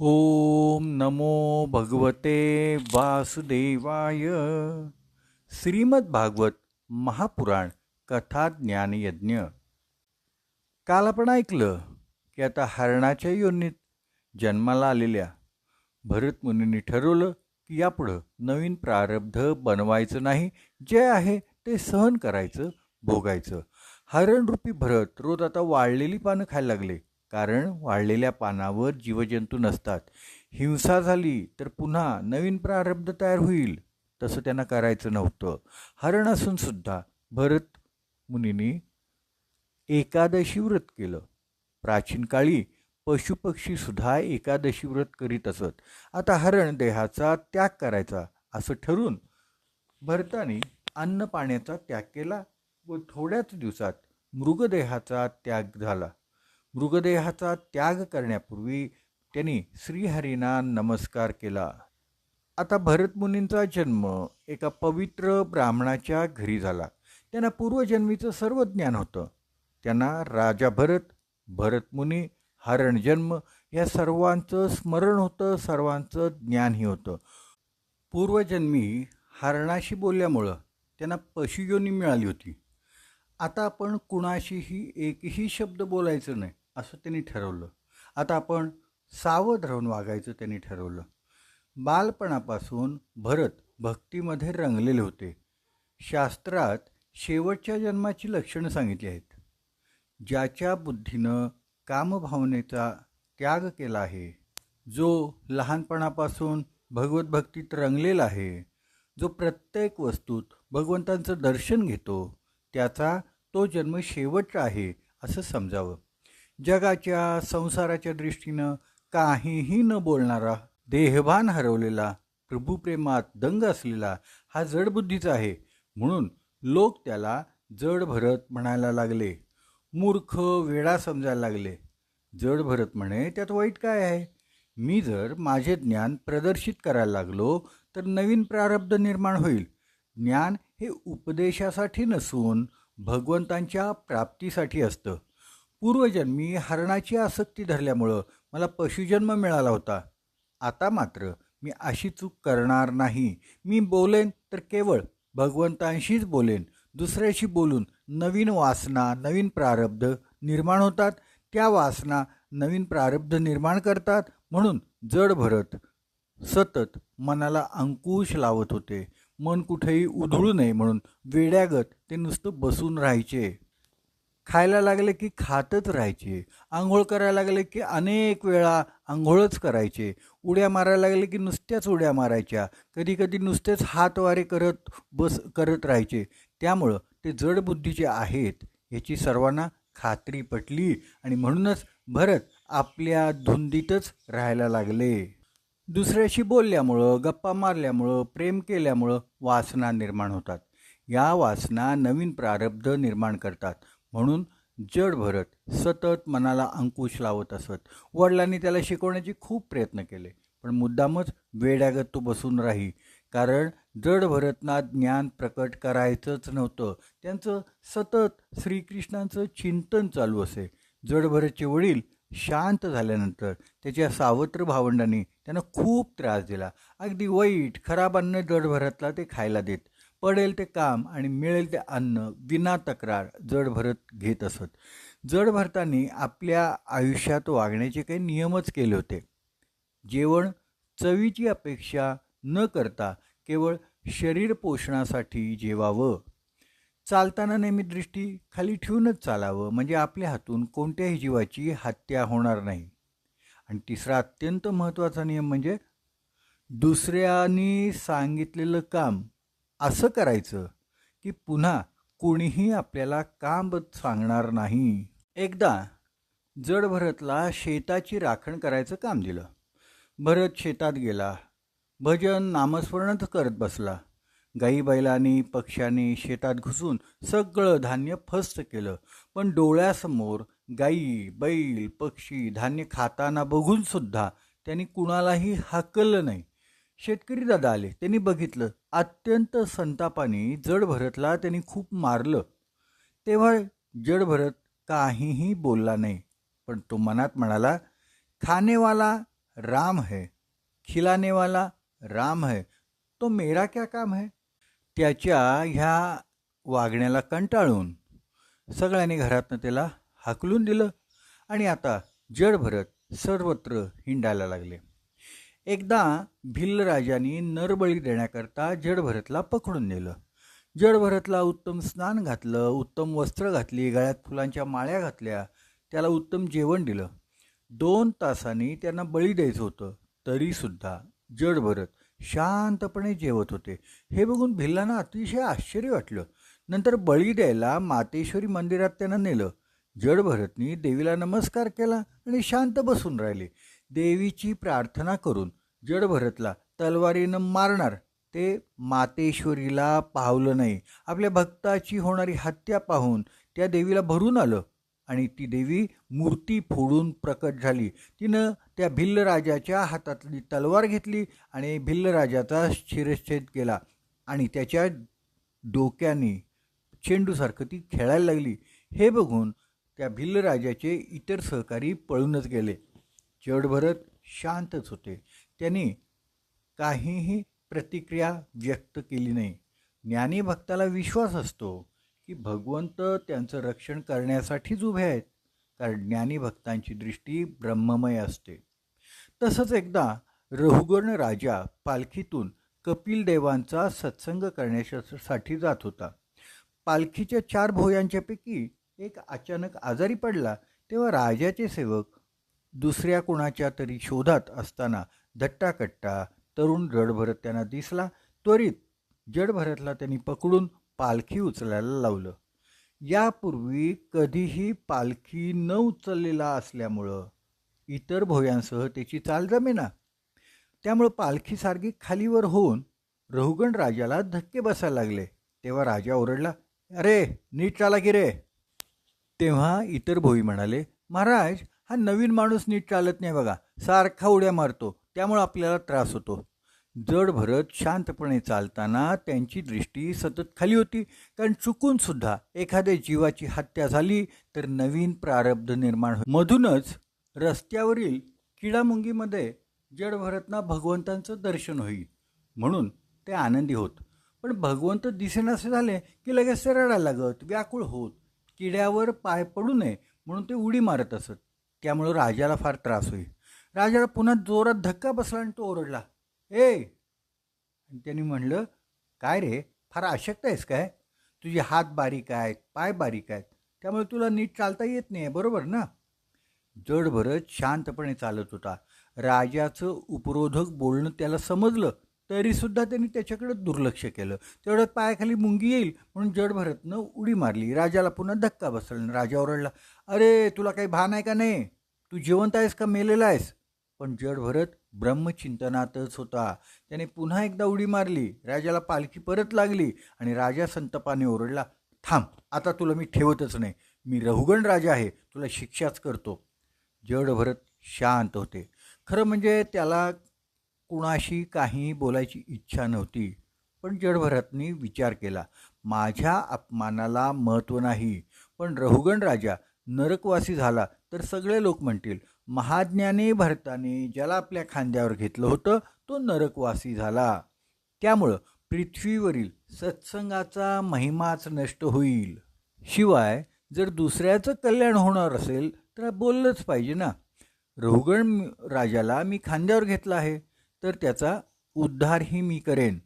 ओम नमो भगवते वासुदेवाय। श्रीमद भागवत महापुराण कथा ज्ञानयज्ञ काल आपण ऐकलं की आता हरणाच्या योनीत जन्माला आलेल्या भरत मुनींनी ठरवलं की यापुढं नवीन प्रारब्ध बनवायचं नाही जे आहे ते सहन करायचं भोगायचं. हरणरूपी भरत रोज आता वाळलेली पानं खायला लागले. कारण वाळलेल्या पानावर जीवजंतू नसतात. हिंसा झाली तर पुन्हा नवीन प्रारब्ध तयार होईल. तसं त्यांना करायचं नव्हतं. हरण असून सुद्धा भरत मुनींनी एकादशी व्रत केलं. प्राचीन काळी पशुपक्षी सुद्धा एकादशी व्रत करीत असत. आता हरण देहाचा त्याग करायचा असं ठरून भरताने अन्न पाण्याचा त्याग केला व थोड्याच दिवसात मृगदेहाचा त्याग झाला. मृगदेहाचा त्याग करण्यापूर्वी त्यांनी श्रीहरींना नमस्कार केला. आता भरतमुनींचा जन्म एका पवित्र ब्राह्मणाच्या घरी झाला. त्यांना पूर्वजन्मीचं सर्व ज्ञान होतं. त्यांना राजा भरत भरतमुनी हरण जन्म या सर्वांचं स्मरण होतं सर्वांचं ज्ञानही होतं. पूर्वजन्मी हरणाशी बोलल्यामुळं त्यांना पशुयोनी मिळाली होती. आता आपण कुणाशीही एकही शब्द बोलायचं नाही. असं त्यांनी ठरवलं. आता आपण सावध राहून वागायचं त्यांनी ठरवलं. बालपणापासून भरत भक्तीमध्ये रंगलेले होते. शास्त्रात शेवटच्या जन्माची लक्षणं सांगितली आहेत. ज्याच्या बुद्धीनं कामभावनेचा त्याग केला आहे जो लहानपणापासून भगवत भक्तीत रंगलेला आहे जो प्रत्येक वस्तूत भगवंतांचं दर्शन घेतो त्याचा तो जन्म शेवटचा आहे असं समजावं. जगाच्या संसाराच्या दृष्टीनं काहीही न बोलणारा देहभान हरवलेला प्रभुप्रेमात दंग असलेला हा जडबुद्धीचा आहे. म्हणून लोक त्याला जड भरत म्हणायला लागले. मूर्ख वेडा समजायला लागले. जड भरत म्हणे त्यात वाईट काय आहे? मी जर माझे ज्ञान प्रदर्शित करायला लागलो तर नवीन प्रारब्ध निर्माण होईल. ज्ञान हे उपदेशासाठी नसून भगवंतांच्या प्राप्तीसाठी असतं. पूर्वजन्मी हरणाची आसक्ती धरल्यामुळं मला पशुजन्म मिळाला होता. आता मात्र मी अशी चूक करणार नाही. मी बोलेन तर केवळ भगवंतांशीच बोलेन. दुसऱ्याशी बोलून नवीन वासना नवीन प्रारब्ध निर्माण होतात. त्या वासना नवीन प्रारब्ध निर्माण करतात. म्हणून जड भरत सतत मनाला अंकुश लावत होते. मन कुठेही उधळू नये म्हणून वेड्यागत ते नुसतं बसून राहायचे. खायला लागले की खातच राहायचे. आंघोळ करायला लागले की अनेक वेळा आंघोळच करायचे. उड्या मारायला लागले की नुसत्याच उड्या मारायच्या. कधीकधी नुसतेच हातवारे करत बस करत राहायचे. त्यामुळं ते जडबुद्धीचे आहेत याची सर्वांना खात्री पटली आणि म्हणूनच भरत आपल्या धुंदीतच राहायला लागले. दुसऱ्याशी बोलल्यामुळं गप्पा मारल्यामुळं प्रेम केल्यामुळं वासना निर्माण होतात. या वासना नवीन प्रारब्ध निर्माण करतात. म्हणून जड भरत सतत मनाला अंकुश लावत असत. वडिलांनी त्याला शिकवण्याचे खूप प्रयत्न केले पण मुद्दामच वेड्यागत तो बसून राही. कारण जड भरतना ज्ञान प्रकट करायचंच नव्हतं. त्यांचं सतत श्रीकृष्णांचं चिंतन चालू असे. जड भरतचे वडील शांत झाल्यानंतर त्याच्या सावत्र भावंडांनी त्यांना खूप त्रास दिला. अगदी वाईट खराब अन्न जड भरतला ते खायला देत. पडेल ते काम आणि मिळेल ते अन्न विना तक्रार जड भरत घेत असत. जड भरतानी आपल्या आयुष्यात वागण्याचे काही नियमच केले होते. जेवण चवीची अपेक्षा न करता केवळ शरीर पोषणासाठी जेवावं. चालताना नेहमी दृष्टी खाली ठेवूनच चालावं म्हणजे आपल्या हातून कोणत्याही जीवाची हत्या होणार नाही. आणि तिसरा अत्यंत महत्त्वाचा नियम म्हणजे दुसऱ्यांनी सांगितलेलं काम असं करायचं की पुन्हा कोणीही आपल्याला काम सांगणार नाही. एकदा जड भरतला शेताची राखण करायचं काम दिलं. भरत शेतात गेला. भजन नामस्मरणच करत बसला. गाई बैलांनी पक्ष्यांनी शेतात घुसून सगळं धान्य फस्त केलं. पण डोळ्यासमोर गाई बैल पक्षी धान्य खाताना बघून सुद्धा त्यांनी कुणालाही हाकललं नाही. शेतकरी दादा आले. त्यांनी बघितलं. अत्यंत संतापाने जड भरतला त्यांनी खूप मारलं. तेव्हा जड भरत काहीही बोलला नाही. पण तो मनात म्हणाला खानेवाला राम है. खिलानेवाला राम है. तो मेरा क्या काम है? त्याच्या ह्या वागण्याला कंटाळून सगळ्यांनी घरातनं त्याला हाकलून दिलं आणि आता जड भरत सर्वत्र हिंडायला लागले. एकदा भिल्ल राजांनी नरबळी देण्याकरता जडभरतला पकडून नेलं. जडभरतला उत्तम स्नान घातलं उत्तम वस्त्र घातली गळ्यात फुलांच्या माळ्या घातल्या त्याला उत्तम जेवण दिलं. दोन तासांनी त्यांना बळी द्यायचं होतं. तरीसुद्धा जडभरत शांतपणे जेवत होते. हे बघून भिल्लांना अतिशय आश्चर्य वाटलं. नंतर बळी द्यायला मातेश्वरी मंदिरात त्यांना नेलं. जडभरतनी देवीला नमस्कार केला आणि शांत बसून राहिले. देवीची प्रार्थना करून जडभरतला तलवारीनं मारणार. ते मातेश्वरीला पावलं नाही. आपल्या भक्ताची होणारी हत्या पाहून त्या देवीला भरून आलं आणि ती देवी मूर्ती फोडून प्रकट झाली. तिनं त्या भिल्ल राजाच्या हातातली तलवार घेतली आणि भिल्ल राजाचा शिरच्छेद केला आणि त्याच्या डोक्याने चेंडूसारखं ती खेळायला लागली. हे बघून त्या भिल्ल राजाचे इतर सहकारी पळूनच गेले. जडभरत शांतच होते. त्यांनी काहीही प्रतिक्रिया व्यक्त केली नाही. ज्ञानी भक्ताला विश्वास असतो की भगवंत त्यांचं रक्षण करण्यासाठीच उभे आहेत कारण ज्ञानी भक्तांची दृष्टी ब्रह्ममय असते. तसंच एकदा रहुगण राजा पालखीतून कपिल देवांचा सत्संग करण्यासाठी जात होता. पालखीच्या चार भोयांच्यापैकी एक अचानक आजारी पडला तेव्हा राजाचे सेवक दुसऱ्या कुणाच्या तरी शोधात असताना धट्टाकट्टा तरुण जडभरत त्यांना दिसला त्वरित जडभरतला त्यांनी पकडून पालखी उचलायला लावलं. यापूर्वी कधीही पालखी न उचललेला असल्यामुळं इतर भोयांसह त्याची चाल जमेना त्यामुळं पालखीसारखी खालीवर होऊन रहुगण राजाला धक्के बसायला लागले. तेव्हा राजा ओरडला अरे नीट चाला की रे. तेव्हा इतर भोई म्हणाले महाराज हा नवीन माणूस नीट चालत नाही बघा. सारखा उड्या मारतो. त्यामुळं आपल्याला त्रास होतो. जड भरत शांतपणे चालताना त्यांची दृष्टी सतत खाली होती. कारण चुकूनसुद्धा एखाद्या जीवाची हत्या झाली तर नवीन प्रारब्ध निर्माण होईल मधूनच रस्त्यावरील किडामुंगीमध्ये जडभरतना भगवंतांचं दर्शन होईल. म्हणून ते आनंदी होत. पण भगवंत दिसेनासे झाले की लगेच ते रडायला लागत. व्याकुळ होत. किड्यावर पाय पडू नये म्हणून ते उडी मारत असत. त्यामुळं राजाला फार त्रास होईल. राजाला पुन्हा जोरात धक्का बसला आणि तो ओरडला ए! आणि त्यांनी म्हणलं काय रे फार अशक्त आहेस काय? तुझे हात बारीक आहेत पाय बारीक आहेत त्यामुळे तुला नीट चालता येत नाही बरोबर ना? जड भरत शांतपणे चालत होता. राजाचं उपरोधक बोलणं त्याला समजलं तरीसुद्धा त्यांनी त्याच्याकडे दुर्लक्ष केलं. तेवढ्यात पायाखाली मुंगी येईल म्हणून जड भरतनं उडी मारली. राजाला पुन्हा धक्का बसला राजा ओरडला अरे तुला काही भान आहे का नाही? तू जिवंत आहेस का मेलेला आहेस? पण जड भरत ब्रह्मचिंतनातच होता. त्याने पुन्हा एकदा उडी मारली. राजाला पालखी परत लागली आणि राजा संतपाने ओरडला थांब आता तुला मी ठेवतच नाही. मी रहुगण राजा आहे. तुला शिक्षाच करतो. जड भरत शांत होते. खरं म्हणजे त्याला कुणाशी काही बोलायची इच्छा नव्हती. पण जडभरतनी विचार केला माझ्या अपमानाला महत्त्व नाही. पण रहुगण राजा नरकवासी झाला. तर सगळे लोक म्हणतील महाज्ञानी भरताने ज्याला आपल्या खांद्यावर घेतलं होतं तो नरकवासी झाला. त्यामुळं पृथ्वीवरील सत्संगाचा महिमाच नष्ट होईल. शिवाय जर दुसऱ्याचं कल्याण होणार असेल तर बोललंच पाहिजे ना. रहुगण राजाला मी खांद्यावर घेतला आहे तर त्याचा उद्धारही मी करेन.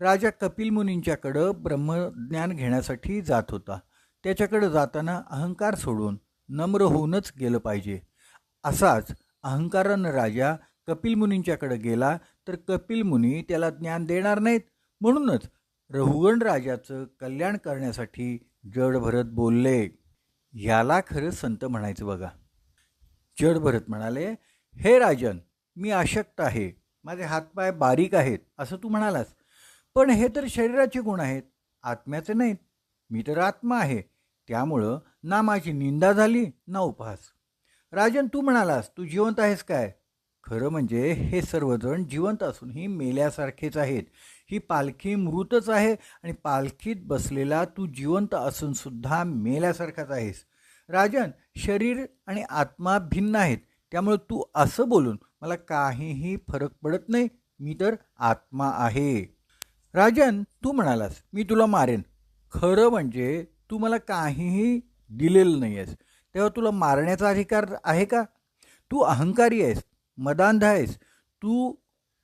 राजा कपिल मुनींच्याकडं ब्रह्मज्ञान घेण्यासाठी जात होता. त्याच्याकडं जाताना अहंकार सोडून नम्र होऊनच गेलं पाहिजे. असाच अहंकारानं राजा कपिल मुनींच्याकडे गेला तर कपिल मुनी त्याला ज्ञान देणार नाहीत. म्हणूनच रहुगण राजाचं कल्याण करण्यासाठी जड भरत बोलले. ह्याला खरं संत म्हणायचं बघा. जड भरत म्हणाले हे राजन मी अशक्त आहे. माझे हातपाय बारीक आहेत. असं तू म्हणालास. पण हे तर शरीराचे गुण आहेत. आत्म्याचे नाहीत. मी तर आत्मा आहे. त्यामुळं ना माझी निंदा झाली ना उपहास. राजन तू म्हणालास तू जिवंत आहेस काय? खरं म्हणजे हे सर्वजण जिवंत असूनही मेल्यासारखेच आहेत. ही पालखी मृतच आहे आणि पालखीत बसलेला तू जिवंत असूनसुद्धा मेल्यासारखाच आहेस. राजन शरीर आणि आत्मा भिन्न आहेत. त्यामुळे तू असं बोलून मला काहीही फरक पडत नाही. मी तर आत्मा आहे. राजन तू म्हणालास मी तुला मारेन. खरं म्हणजे तू मला काहीही दिलेलं नाही आहेस. तेव्हा तुला मारण्याचा अधिकार आहे का? तू अहंकारी आहेस मदांध आहेस. तू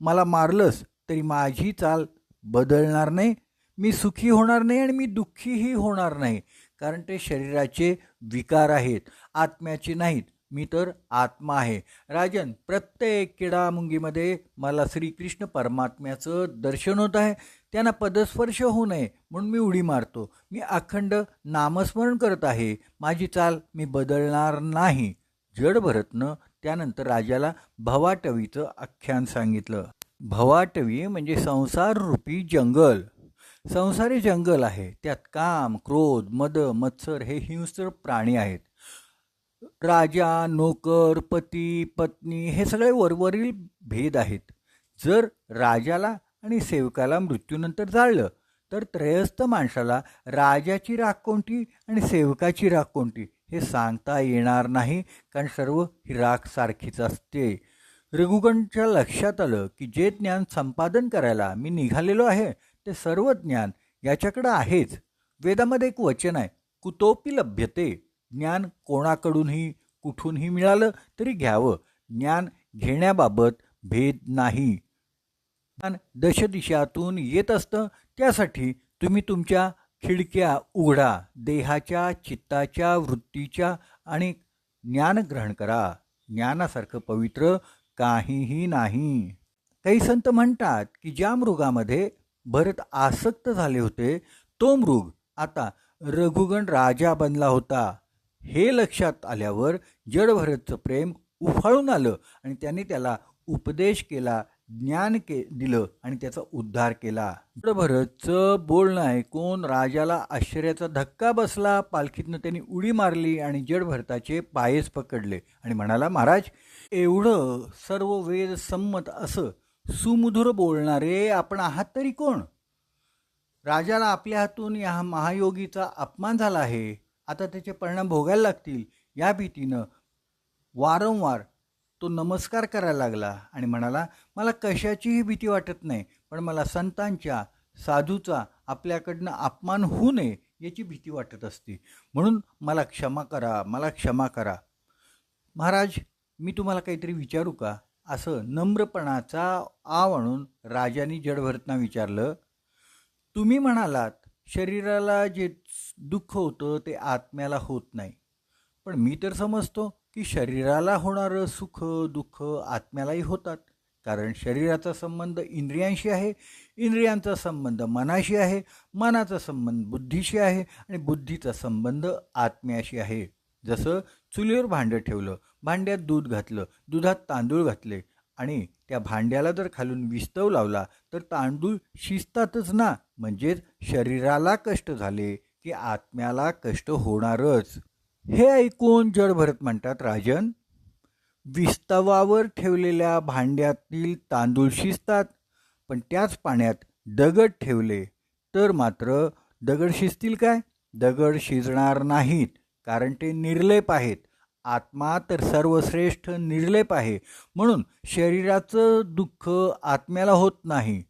मला मारलंस तरी माझी चाल बदलणार नाही. मी सुखी होणार नाही आणि मी दुःखीही होणार नाही. कारण ते शरीराचे विकार आहेत आत्म्याचे नाहीत. मी तर आत्मा आहे. राजन प्रत्येक किडामुंगीमध्ये मला श्रीकृष्ण परमात्म्याचं दर्शन होत आहे. त्यांना पदस्पर्श होऊ नये म्हणून मी उडी मारतो. मी अखंड नामस्मरण करत आहे. माझी चाल मी बदलणार नाही. जड भरतनं त्यानंतर राजाला भवाटवीचं आख्यान सांगितलं. भवाटवी म्हणजे संसार रूपी जंगल. संसारी जंगल आहे. त्यात काम क्रोध मद मत्सर हे हिंस्र प्राणी आहेत. राजा नोकर पती पत्नी हे सगळे वरवरील भेद आहेत. जर राजाला आणि सेवकाला मृत्यूनंतर जाळलं तर त्रयस्थ माणसाला राजाची राख कोणती आणि सेवकाची राख कोणती हे सांगता येणार नाही कारण सर्व ही राख सारखीच असते. रघुगणच्या लक्षात आलं की जे ज्ञान संपादन करायला मी निघालेलो आहे ते सर्व ज्ञान याच्याकडं आहेच. वेदामध्ये एक वचन आहे कुतोपी लभ्यते. ज्ञान कोणाकडूनही कुठूनही मिळालं तरी घ्यावं. ज्ञान घेण्याबाबत भेद नाही. ज्ञान दशदिशातून येत असतं त्यासाठी तुम्ही तुमच्या खिडक्या उघडा देहाच्या चित्ताच्या वृत्तीच्या आणि ज्ञान ग्रहण करा. ज्ञानासारखं पवित्र काहीही नाही. काही संत म्हणतात की ज्या मृगामध्ये भरत आसक्त झाले होते तो मृग आता रघुगण राजा बनला होता. हे लक्षात आल्यावर जडभरतचं प्रेम उफाळून आलं आणि त्याने त्याला उपदेश केला ज्ञान के दिलं आणि त्याचा उद्धार केला. जडभरतचं बोलणं ऐकून राजाला आश्चर्याचा धक्का बसला. पालखीतनं त्यांनी उडी मारली आणि जडभरताचे पायच पकडले आणि म्हणाला महाराज एवढं सर्व वेद संमत असं सुमधुर बोलणारे आपण आहात तरी कोण? राजाला आपल्या हातून या महायोगीचा अपमान झाला आहे. आता त्याचे परिणाम भोगायला लागतील. या भीतीनं वारंवार तो नमस्कार करायला लागला आणि म्हणाला मला कशाचीही भीती वाटत नाही पण मला संतांच्या साधूचा आपल्याकडनं अपमान होऊ नये याची भीती वाटत असते. म्हणून मला क्षमा करा मला क्षमा करा. महाराज मी तुम्हाला काहीतरी विचारू का? असं नम्रपणाचा आव आणून राजाने जडभरतना विचारलं. तुम्ही म्हणालात शरीराला जे दुःख होतं ते आत्म्याला होत नाही. पण मी तर समजतो की शरीराला होणारं सुख दुःख आत्म्यालाही होतात. कारण शरीराचा संबंध इंद्रियांशी आहे इंद्रियांचा संबंध मनाशी आहे मनाचा संबंध बुद्धीशी आहे आणि बुद्धीचा संबंध आत्म्याशी आहे. जसं चुलीवर भांडं ठेवलं भांड्यात दूध घातलं दुधात तांदूळ घातले आणि त्या भांड्याला जर खालून विस्तव लावला तर तांदूळ शिजतातच ना. म्हणजेच शरीराला कष्ट झाले की आत्म्याला कष्ट होणारच. हे ऐकून जडभरत म्हणतात राजन विस्तवावर ठेवलेल्या भांड्यातील तांदूळ शिजतात पण त्याच पाण्यात दगड ठेवले तर मात्र दगड शिजतील काय? दगड शिजणार नाहीत कारण ते निर्लेप आहेत. आत्मा तर सर्वश्रेष्ठ निर्लेप आहे. म्हणून शरीराचं दुःख आत्म्याला होत नाही.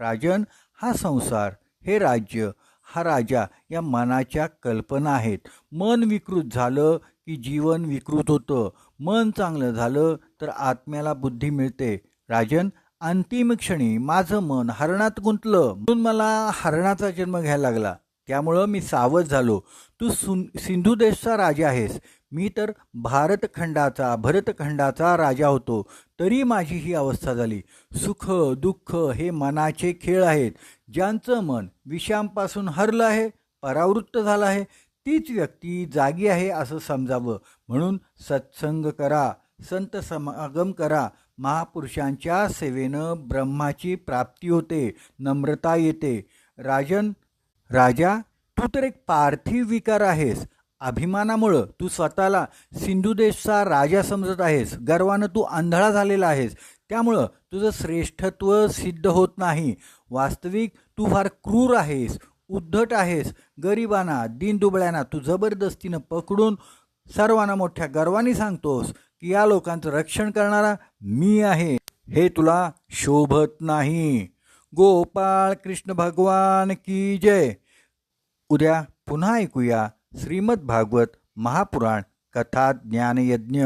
राजन हा संसार हे राज्य हा राजा या मनाच्या कल्पना आहेत. मन विकृत झालं की जीवन विकृत होतं. मन चांगलं झालं तर आत्म्याला बुद्धी मिळते. राजन अंतिम क्षणी माझं मन हरणात गुंतलं. म्हणून मला हरणाचा जन्म घ्यायला लागला. त्यामुळं मी सावध झालो. तू सुन सिंधू देशचा राजा आहेस. मी तर भारतखंडाचा भरतखंडाचा राजा होतो. तरी माझी ही अवस्था झाली. सुख दुःख हे मनाचे खेळ आहेत. ज्यांचं मन विषांपासून हरलं आहे परावृत्त झालं आहे तीच व्यक्ती जागी आहे असं समजावं. म्हणून सत्संग करा संत समागम करा. महापुरुषांच्या सेवेनं ब्रह्माची प्राप्ती होते नम्रता येते. राजन राजा तू तर एक पार्थिव विकार आहेस. अभिमानामुळं तू स्वतःला सिंधुदेशचा राजा समजत आहेस. गर्वानं तू आंधळा झालेला आहेस. त्यामुळं तुझं श्रेष्ठत्व सिद्ध होत नाही. वास्तविक तू फार क्रूर आहेस उद्धट आहेस. गरिबांना दीनदुबळ्यांना तू जबरदस्तीनं पकडून सर्वांना मोठ्या गर्वाने सांगतोस की या लोकांचं रक्षण करणारा मी आहे. हे तुला शोभत नाही. गोपाळ कृष्ण भगवान की जय. उद्या पुन्हा ऐकूया श्रीमद्भागवत महापुराण कथा ज्ञानयज्ञ.